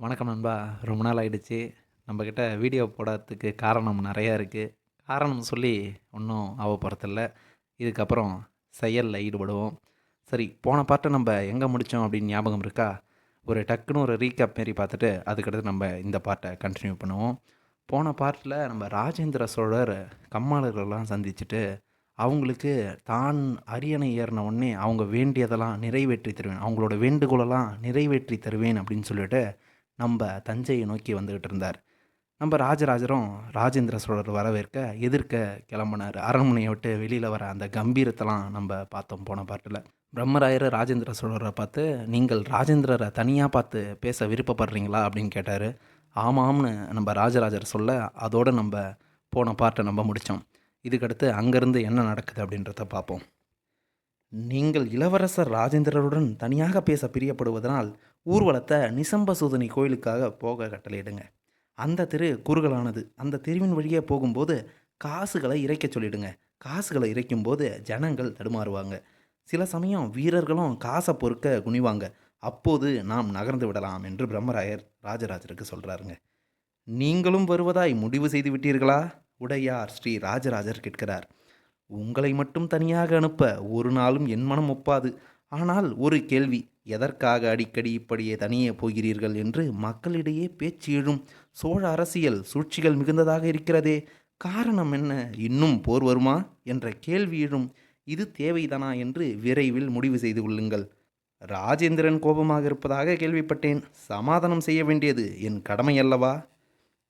வணக்கம் நண்பா. ரொம்ப நாள் ஆகிடுச்சு நம்மக்கிட்ட வீடியோ போடாததுக்கு காரணம் நிறையா இருக்குது காரணம் சொல்லி ஒன்றும் ஆக போகிறதில்ல இதுக்கப்புறம் செயலில் ஈடுபடுவோம். சரி போன பாட்டை நம்ம எங்கே முடித்தோம் அப்படின்னு ஞாபகம் இருக்கா? ஒரு டக்குன்னு ஒரு ரீகேப் மாரி பார்த்துட்டு அதுக்கடுத்து நம்ம இந்த பாட்டை கண்டினியூ பண்ணுவோம். போன பாட்டில் நம்ம ராஜேந்திர சோழர் கம்மாளர்கள்லாம் சந்திச்சுட்டு அவங்களுக்கு தான் அரியணை ஏறின உடனே அவங்க வேண்டியதெல்லாம் நிறைவேற்றி தருவேன். அவங்களோட வேண்டுகோளெல்லாம் நிறைவேற்றி தருவேன் அப்படின்னு சொல்லிட்டு நம்ம தஞ்சையை நோக்கி வந்துக்கிட்டு இருந்தார். நம்ம ராஜராஜரும் ராஜேந்திர சோழர் வரவேற்க எதிர்க்க கிளம்புனார். அரண்மனையை விட்டு வெளியில் வர அந்த கம்பீரத்தெல்லாம் நம்ம பார்த்தோம் போன பாட்டில். பிரம்மராயர் ராஜேந்திர சோழரை பார்த்து நீங்கள் ராஜேந்திரரை தனியாக பார்த்து பேச விருப்பப்படுறீங்களா? அப்படின்னு கேட்டார். ஆமாம்னு நம்ம ராஜராஜர் சொல்ல அதோடு நம்ம போன பாட்டை நம்ம முடித்தோம் இதுக்கடுத்து அங்கேருந்து என்ன நடக்குது? அப்படின்றத பார்ப்போம். நீங்கள் இளவரசர் ராஜேந்திரருடன் தனியாக பேச பிரியப்படுவதனால் ஊர்வலத்தை நிசம்பசூதனி கோயிலுக்காக போக கட்டளையிடுங்க. அந்த தெரு குறுகலானது. அந்த தெருவின் வழியே போகும்போது காசுகளை இறைக்க சொல்லிடுங்க. காசுகளை இறைக்கும்போது ஜனங்கள் தடுமாறுவாங்க. சில சமயம் வீரர்களும் காசை பொறுக்க குனிவாங்க. அப்போது நாம் நகர்ந்து விடலாம் என்று பிரம்மராயர் ராஜராஜருக்கு சொல்கிறாருங்க நீங்களும் வருவதாய் முடிவு செய்து விட்டீர்களா? உடையார் ஸ்ரீ ராஜராஜர் கேட்கிறார். உங்களை மட்டும் தனியாக அனுப்ப ஒரு நாளும் என் மனம் ஒப்பாது. ஆனால் ஒரு கேள்வி எதற்காக அடிக்கடி இப்படியே தனியே போகிறீர்கள்? என்று மக்களிடையே பேச்சு எழும் சோழ அரசியல் சூழ்ச்சிகள் மிகுந்ததாக இருக்கிறதே. காரணம் என்ன? இன்னும் போர் வருமா? என்ற கேள்வி எழும் இது தேவைதானா என்று விரைவில் முடிவு செய்து கொள்ளுங்கள். ராஜேந்திரன் கோபமாக இருப்பதாக கேள்விப்பட்டேன். சமாதானம் செய்ய வேண்டியது என் கடமை அல்லவா?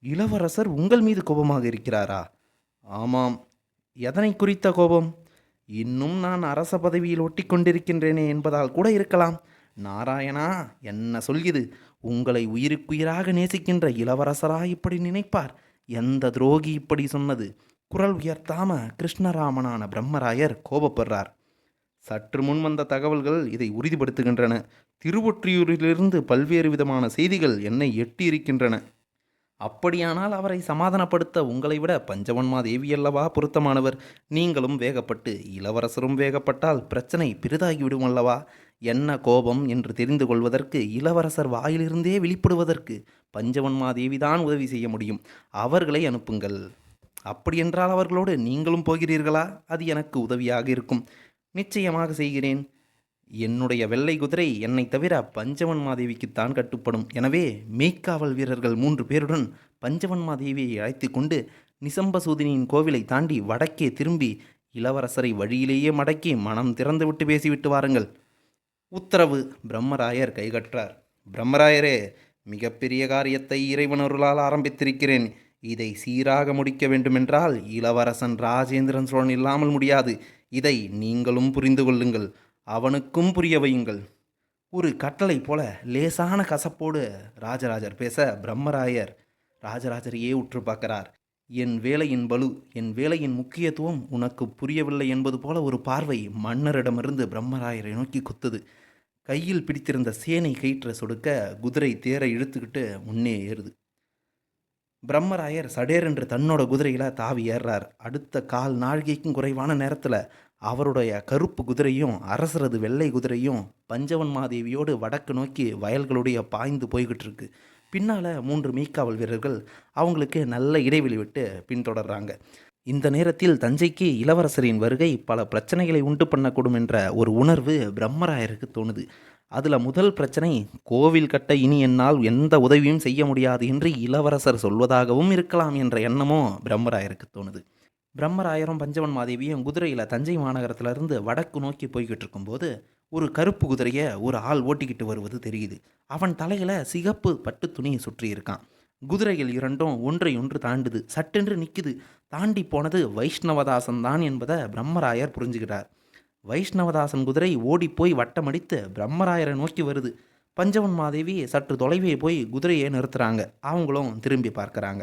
இளவரசர் உங்கள் மீது கோபமாக இருக்கிறாரா? ஆமாம். எதனை குறித்த கோபம்? இன்னும் நான் அரச பதவியில் ஒட்டி கொண்டிருக்கின்றேனே என்பதால் கூட இருக்கலாம். நாராயணா என்ன சொல்கிறது? உங்களை உயிருக்குயிராக நேசிக்கின்ற இளவரசரா இப்படி நினைப்பார்? எந்த துரோகி இப்படி சொன்னது? குரல் உயர்த்தாம கிருஷ்ணராமனான பிரம்மராயர் கோபப்படுறார். சற்று முன் வந்த தகவல்கள் இதை உறுதிப்படுத்துகின்றன. திருவொற்றியூரிலிருந்து பல்வேறு விதமான செய்திகள் என்னை எட்டியிருக்கின்றன. அப்படியானால் அவரை சமாதானப்படுத்த உங்களை விட பஞ்சவன்மா தேவி அல்லவா பொருத்தமானவர். நீங்களும் வேகப்பட்டு இளவரசரும் வேகப்பட்டால் பிரச்சனை பெரிதாகிவிடும் அல்லவா? என்ன கோபம் என்று தெரிந்து கொள்வதற்கு இளவரசர் வாயிலிருந்தே வெளிப்படுவதற்கு பஞ்சவன்மா தேவிதான் உதவி செய்ய முடியும். அவர்களை அனுப்புங்கள். அப்படியென்றால் அவர்களோடு நீங்களும் போகிறீர்களா? அது எனக்கு உதவியாக இருக்கும். நிச்சயமாக செய்கிறேன். என்னுடைய வெள்ளை குதிரை என்னை தவிர பஞ்சவன் மாதேவிக்குத்தான் கட்டுப்படும். எனவே மெய்க்காவல் வீரர்கள் மூன்று பேருடன் பஞ்சவன் மாதேவியை அழைத்து கொண்டு நிசம்பசூதினியின் கோவிலை தாண்டி வடக்கே திரும்பி இளவரசரை வழியிலேயே மடக்கி மனம் திறந்துவிட்டு பேசிவிட்டு வாருங்கள். உத்தரவு. பிரம்மராயர் கைகற்றார். பிரம்மராயரே மிகப்பெரிய காரியத்தை இறைவனருளால் ஆரம்பித்திருக்கிறேன். இதை சீராக முடிக்க வேண்டுமென்றால் இளவரசன் ராஜேந்திரன் சோழன் இல்லாமல் முடியாது. இதை நீங்களும் புரிந்து கொள்ளுங்கள். அவனுக்கும் புரிய வையுங்கள். ஒரு கட்டளை போல லேசான கசப்போடு ராஜராஜர் பேச பிரம்மராயர் ராஜராஜரையே உற்று பார்க்கிறார். என் வேலையின் பலு என் வேலையின் முக்கியத்துவம் உனக்கு புரியவில்லை என்பது போல ஒரு பார்வை மன்னரிடமிருந்து பிரம்மராயரை நோக்கி குத்துது. கையில் பிடித்திருந்த சேனை கயிற்ற சொடுக்க குதிரை தேரை இழுத்துக்கிட்டு முன்னே ஏறுது. பிரம்மராயர் சடேர் என்று தன்னோட குதிரையில் தாவி ஏறுறார். அடுத்த கால் நாழிகைக்கும் குறைவான நேரத்தில் அவருடைய கருப்பு குதிரையும் அரசரது வெள்ளை குதிரையும் பஞ்சவன் மாதேவியோடு வடக்கு நோக்கி வயல்களுடைய பாய்ந்து போய்கிட்டு இருக்கு பின்னால் மூன்று மீக்காவல் வீரர்கள் அவங்களுக்கு நல்ல இடைவெளி விட்டு பின்தொடர்றாங்க. இந்த நேரத்தில் தஞ்சைக்கு இளவரசரின் வருகை பல பிரச்சனைகளை உண்டு பண்ணக்கூடும் என்ற ஒரு உணர்வு பிரம்மராயருக்கு தோணுது. அதில் முதல் பிரச்சனை கோவில் கட்ட இனி என்னால் எந்த உதவியும் செய்ய முடியாது என்று இளவரசர் சொல்வதாகவும் இருக்கலாம் என்ற எண்ணமும் பிரம்மராயருக்கு தோணுது. பிரம்மராயரும் பஞ்சவன் மாதேவியும் குதிரையில் தஞ்சை மாநகரத்திலிருந்து வடக்கு நோக்கி போய்கிட்டு இருக்கும்போது ஒரு கருப்பு குதிரையை ஒரு ஆள் ஓட்டிக்கிட்டு வருவது தெரியுது. அவன் தலையில் சிகப்பு பட்டு துணியை சுற்றியிருக்கான் குதிரைகள் இரண்டும் ஒன்றை ஒன்று தாண்டுது. சட்டென்று நிற்குது தாண்டி போனது வைஷ்ணவதாசன் தான் என்பதை பிரம்மராயர் புரிஞ்சுக்கிறார் வைஷ்ணவதாசன் குதிரை ஓடிப்போய் வட்டமடித்து பிரம்மராயரை நோக்கி வருது. பஞ்சவன் மாதேவி சற்று தொலைவே போய் குதிரையை நிறுத்துறாங்க. அவங்களும் திரும்பி பார்க்குறாங்க.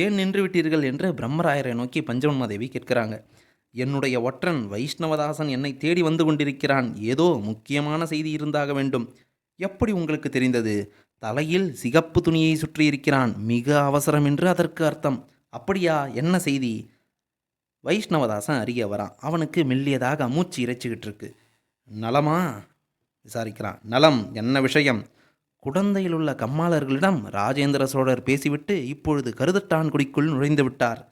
ஏன் நின்று விட்டீர்கள் என்று பிரம்மராயரை நோக்கி பஞ்சவன்மாதேவி கேட்கிறாங்க. என்னுடைய ஒற்றன் வைஷ்ணவதாசன் என்னை தேடி வந்து கொண்டிருக்கிறான். ஏதோ முக்கியமான செய்தி இருந்தாக வேண்டும். எப்படி உங்களுக்கு தெரிந்தது? தலையில் சிகப்பு துணியை சுற்றி இருக்கிறான். மிக அவசரம் என்று அதற்கு அர்த்தம். அப்படியா? என்ன செய்தி? வைஷ்ணவதாசன் அறிய வரான் அவனுக்கு மெல்லியதாக மூச்சு இறைச்சிக்கிட்டு இருக்கு நலமா? விசாரிக்கிறான். நலம் என்ன விஷயம்? குடந்தையில் உள்ள கம்மாளர்களிடம் ராஜேந்திர சோழர் பேசிவிட்டு இப்பொழுது கருதட்டான்குடிக்குள் நுழைந்து விட்டார்.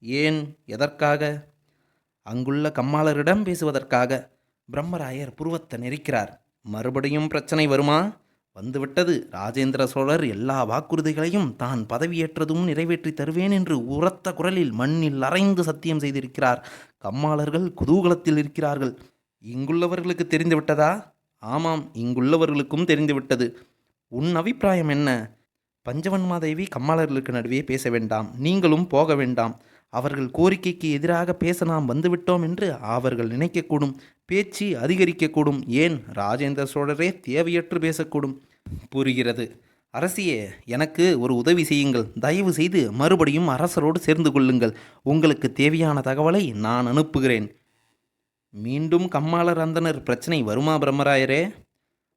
ஏன் எதற்காக? அங்குள்ள கம்மாளரிடம் பேசுவதற்காக பிரம்மராயர் புருவத்தை நெரிக்கிறார். மறுபடியும் பிரச்சனை வருமா? வந்துவிட்டது. ராஜேந்திர சோழர் எல்லா வாக்குறுதிகளையும் தான் பதவியேற்றதும் நிறைவேற்றி தருவேன் என்று உரத்த குரலில் மண்ணில் அரைந்து சத்தியம் செய்திருக்கிறார். கம்மாளர்கள் குதூகலத்தில் இருக்கிறார்கள். இங்குள்ளவர்களுக்கு தெரிந்துவிட்டதா? ஆமாம் இங்குள்ளவர்களுக்கும் தெரிந்துவிட்டது. உன் அபிப்பிராயம் என்ன? பஞ்சவன்மாதேவி கம்மாளர்களுக்கு நடுவே பேச வேண்டாம். நீங்களும் போக வேண்டாம். அவர்கள் கோரிக்கைக்கு எதிராக பேச நாம் வந்துவிட்டோம் என்று அவர்கள் நினைக்கக்கூடும். பேச்சு அதிகரிக்கக்கூடும். ஏன்? ராஜேந்திர சோழரே தேவையற்று பேசக்கூடும். புரிகிறது. அரசியே எனக்கு ஒரு உதவி செய்யுங்கள். தயவு செய்து மறுபடியும் அரசரோடு சேர்ந்து கொள்ளுங்கள். உங்களுக்கு தேவையான தகவலை நான் அனுப்புகிறேன். மீண்டும் கம்மாளர் அந்தனர் பிரச்சனை வருமா பிரம்மராயரே?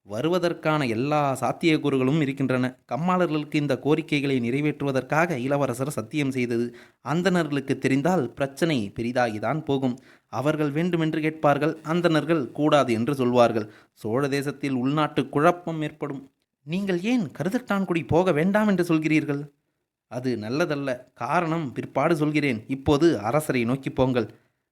வருவதற்கான எல்லா சாத்தியக்கூறுகளும் இருக்கின்றன. கம்மாளர்களுக்கு இந்த கோரிக்கைகளை நிறைவேற்றுவதற்காக இளவரசர் சத்தியம் செய்தது அந்தணர்களுக்கு தெரிந்தால் பிரச்சனை பெரிதாகிதான் போகும். அவர்கள் வேண்டுமென்று கேட்பார்கள் அந்தணர்கள் கூடாது என்று சொல்வார்கள். சோழ தேசத்தில் உள்நாட்டு குழப்பம் ஏற்படும். நீங்கள் ஏன் கருதட்டான்குடி போக வேண்டாம் என்று சொல்கிறீர்கள்? அது நல்லதல்ல. காரணம் பிற்பாடு சொல்கிறேன். இப்போது அரசரை நோக்கி போங்கள்.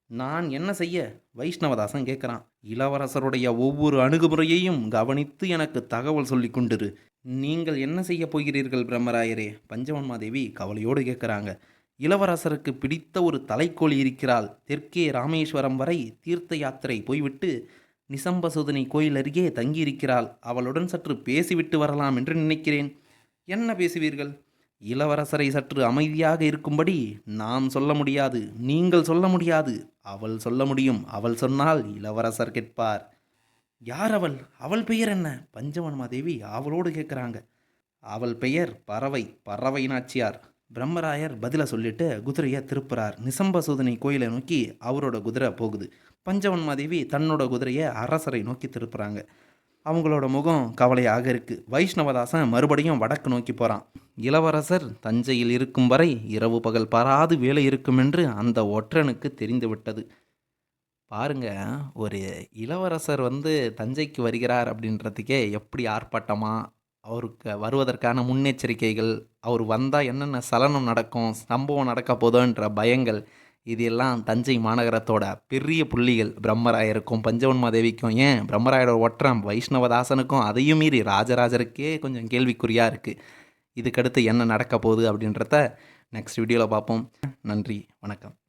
நான் என்ன செய்ய? வைஷ்ணவதாசன் கேட்குறான். இளவரசருடைய ஒவ்வொரு அணுகுமுறையையும் கவனித்து எனக்கு தகவல் சொல்லி கொண்டிரு. நீங்கள் என்ன செய்ய போகிறீர்கள் பிரம்மராயரே? பஞ்சவன்மாதேவி கவலையோடு கேட்குறாங்க. இளவரசருக்கு பிடித்த ஒரு தலைக்கோழி இருக்கிறாள். தெற்கே ராமேஸ்வரம் வரை தீர்த்த யாத்திரை போய்விட்டு நிசம்பசுதனி கோயில் அருகே தங்கியிருக்கிறாள். அவளுடன் சற்று பேசிவிட்டு வரலாம் என்று நினைக்கிறேன். என்ன பேசுவீர்கள்? இளவரசரை சற்று அமைதியாக இருக்கும்படி நாம் சொல்ல முடியாது நீங்கள் சொல்ல முடியாது. அவள் சொல்ல முடியும். அவள் சொன்னால் இளவரசர் கேட்பார். யார் அவள்? அவள் பெயர் என்ன? பஞ்சவன்மாதேவி அவளோடு கேட்குறாங்க. அவள் பெயர் பறவை பறவை நாச்சியார். பிரம்மராயர் பதிலை சொல்லிட்டு குதிரையை திருப்புறார். நிசம்பசூதனை கோயிலை நோக்கி அவரோட குதிரை போகுது. பஞ்சவன்மாதேவி தன்னோட குதிரையை அரசரை நோக்கி திருப்புறாங்க. அவங்களோட முகம் கவலையாக இருக்குது வைஷ்ணவதாசன் மறுபடியும் வடக்கு நோக்கி போகிறான் இளவரசர் தஞ்சையில் இருக்கும் வரை இரவு பகல் பாராது வேலை இருக்கும் என்று அந்த ஒற்றனுக்கு தெரிந்துவிட்டது பாருங்க ஒரு இளவரசர் வந்து தஞ்சைக்கு வருகிறார் அப்படின்றதுக்கே எப்படி ஆர்ப்பாட்டமாக அவருக்கு வருவதற்கான முன்னெச்சரிக்கைகள் அவர் வந்தால் என்னென்ன சலனம் நடக்கும் சம்பவம் நடக்க போதோன்ற பயங்கள் இது எல்லாம் தஞ்சை மாநகரத்தோட பெரிய புள்ளிகள் பிரம்மராயருக்கும் பஞ்சவன்மாதேவிக்கும். ஏன்? பிரம்மராயரோட ஒற்றம் வைஷ்ணவதாசனுக்கும் அதையும் மீறி ராஜராஜருக்கே கொஞ்சம் கேள்விக்குறியாக இருக்குது இதுக்கடுத்து என்ன நடக்க போகுது அப்படின்றத நெக்ஸ்ட் வீடியோவில் பார்ப்போம். நன்றி வணக்கம்.